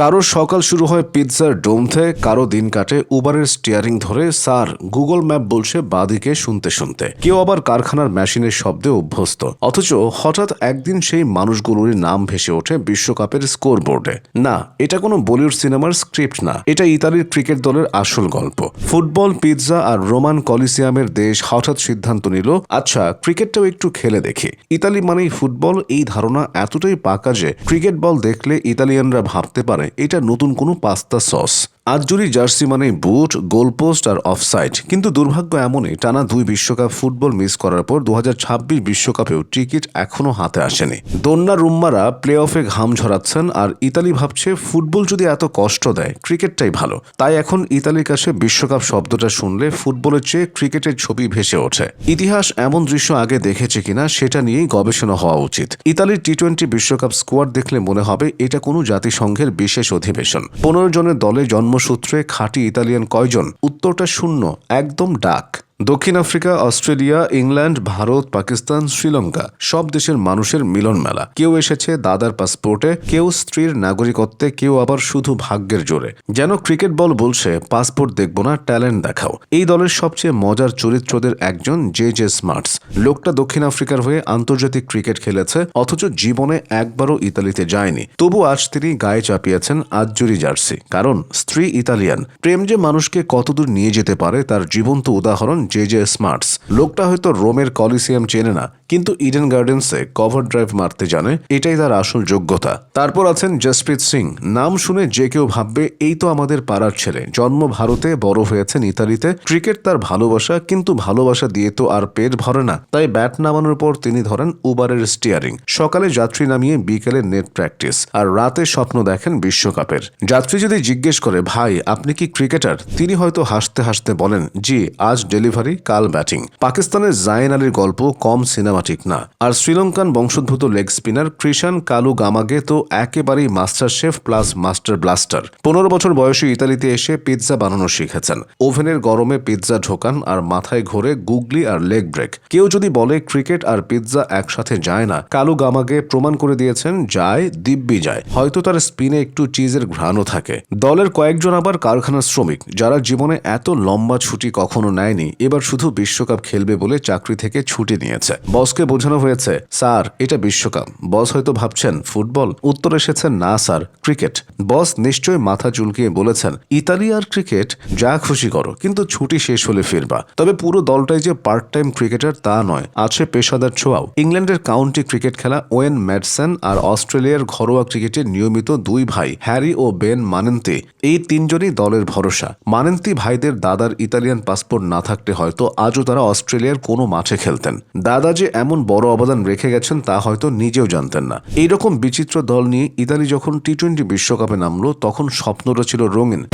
কারও সকাল শুরু হয় পিৎজার ডোমথে, কারও দিন কাটে উবারের স্টিয়ারিং ধরে। স্যার, গুগল ম্যাপ বলছে বাদিকে শুনতে শুনতে। কেউ আবার কারখানার মেশিনের শব্দে অভ্যস্ত। অথচ হঠাৎ একদিন সেই মানুষগুলোরই নাম ভেসে ওঠে বিশ্বকাপের স্কোর বোর্ডে না, এটা কোনো বলিউড সিনেমার স্ক্রিপ্ট না। এটা ইতালির ক্রিকেট দলের আসল গল্প। ফুটবল, পিৎজা আর রোমান কলিসিয়ামের দেশ হঠাৎ সিদ্ধান্ত নিল আচ্ছা ক্রিকেটটাও একটু খেলে দেখি। ইতালি মানেই ফুটবল, এই ধারণা এতটাই পাকা যে ক্রিকেট বল দেখলে ইতালিয়ানরা ভাবতে পারে এটা নতুন কোনো পাস্তা সস। আজজুরি জার্সি মানে বুট গোলপোস্ট আর অফসাইড। কিন্তু দুর্ভাগ্য এমনই, টানা দুই বিশ্বকাপ ফুটবল মিস করার পর দু বিশ্বকাপেও টিকিট এখনও হাতে আসেনি। দন্না রুম্মারা প্লে অফে ঘাম ঝরাচ্ছেন আর ইতালি ভাবছে ফুটবল যদি এত কষ্ট দেয়, ক্রিকেটটাই ভালো। তাই এখন ইতালির কাছে বিশ্বকাপ শব্দটা শুনলে ফুটবলের চেয়ে ক্রিকেটের ছবি ভেসে ওঠে। ইতিহাস এমন দৃশ্য আগে দেখেছে কিনা সেটা নিয়েই গবেষণা হওয়া উচিত। ইতালির টি টোয়েন্টি বিশ্বকাপ স্কোয়াড দেখলে মনে হবে এটা কোনো জাতিসংঘের বিশেষ অধিবেশন। পনেরো জনের দলে জন্মসূত্রে খাঁটি ইতালিয়ান কয়জন? উত্তরটা শূন্য একদম ডাক। দক্ষিণ Africa, Australia, England, Bharat, Pakistan, Sri Lanka, সব দেশের মানুষের মিলন মেলা। কেউ এসেছে দাদার পাসপোর্টে, কেউ স্ত্রীর নাগরিকত্বে, কেউ আবার শুধু ভাগ্যের জোরে। যেন ক্রিকেট বল বলছে, পাসপোর্ট দেখব না, ট্যালেন্ট দেখাও। এই দলের সবচেয়ে মজার চরিত্রদের একজন জে জে স্মার্টস। লোকটা দক্ষিণ আফ্রিকার হয়ে আন্তর্জাতিক ক্রিকেট খেলেছে, অথচ জীবনে একবারও ইতালিতে যায়নি। তবু আজ তিনি গায়ে চাপিয়েছেন আজজুরি জার্সি। কারণ, স্ত্রী ইতালিয়ান। প্রেম যে মানুষকে কতদূর নিয়ে যেতে পারে, তার জীবন্ত উদাহরণ জে জে স্মার্টস। লোকটা হয়তো রোমের কলিসিয়াম চেনে না, কিন্তু ইডেন গার্ডেন্সে কভার ড্রাইভ মারতে জানে, এটাই তার আসল যোগ্যতা। তারপর আছেন জসপ্রীত সিং। নাম শুনে যে কেউ ভাববে, এই তো আমাদের পাড়ার ছেলে। জন্ম ভারতে, বড় হয়েছেন ইতালিতে। ক্রিকেট তার ভালোবাসা, কিন্তু ভালোবাসা দিয়ে তো আর পেট ভরে না। তাই ব্যাট নামানোর পর তিনি ধরেন উবারের স্টিয়ারিং। সকালে যাত্রী নামিয়ে বিকেলে নেট প্র্যাকটিস। আর রাতে স্বপ্ন দেখেন বিশ্বকাপের। যাত্রী যদি জিজ্ঞেস করে, ভাই, আপনি কি ক্রিকেটার? তিনি হয়তো হাসতে হাসতে বলেন, জি, আজ ডেলিভারি কাল ব্যাটিং। পাকিস্তানের জায়েন আলীর গল্প কম সিনেমাটিক না। আর শ্রীলঙ্কান বংশোদ্ভূত লেগ স্পিনার কৃষান কালু গামাগে তো একেবারেই master chef plus master blaster. পনেরো বছর বয়সে ইতালিতে এসে পিৎজা বানানো শিখেছেন। ওভেনের গরমে পিৎজা ঢোকান আর মাথায় ঘোরে গুগলি আর লেগ ব্রেক। কেউ যদি বলে ক্রিকেট আর পিৎজা একসাথে যায় না কালু গামাগে প্রমাণ করে দিয়েছেন যায়, দিব্যি যায়। হয়তো তার স্পিনে একটু চিজের ঘ্রাণও থাকে। দলের কয়েকজন আবার কারখানার শ্রমিক, যারা জীবনে এত লম্বা ছুটি কখনো নেয়নি এবার শুধু বিশ্বকাপ খেলবে বলে চাকরি থেকে ছুটি নিয়েছে। বসকে বোঝানো হয়েছে, স্যার, এটা বিশ্বকাপ। বস হয়তো ভাবছেন, ফুটবল? উত্তর এসেছে, না, স্যার, ক্রিকেট। বস নিশ্চয় মাথা চুলকিয়ে বলেছেন, ইতালি আর ক্রিকেট, যা খুশি করো, কিন্তু ছুটি শেষ হলে ফিরবা। তবে পুরো দলটাই যে পার্ট টাইম ক্রিকেটার তা নয়, আছে পেশাদার ছোঁয়াও। ইংল্যান্ডের কাউন্টি ক্রিকেট খেলা ওয়েন ম্যাডসন আর অস্ট্রেলিয়ার ঘরোয়া ক্রিকেটে নিয়মিত দুই ভাই, হ্যারি ও বেন মানেন্তি, এই তিনজনই দলের ভরসা। মানেন্তি ভাইদের দাদার ইতালিয়ান পাসপোর্ট না থাকতে হয়তো আজও তারা অস্ট্রেলিয়ার কোনো মাঠে খেলতেন। দাদা যে এমন বড় অবদান রেখে গেছেন তা হয়তো নিজেও জানতেন না। এইরকম বিচিত্র দল নিয়ে ইতালি যখন টি টোয়েন্টি বিশ্বকাপে নামলো, তখন স্বপ্নটা ছিল রঙিন।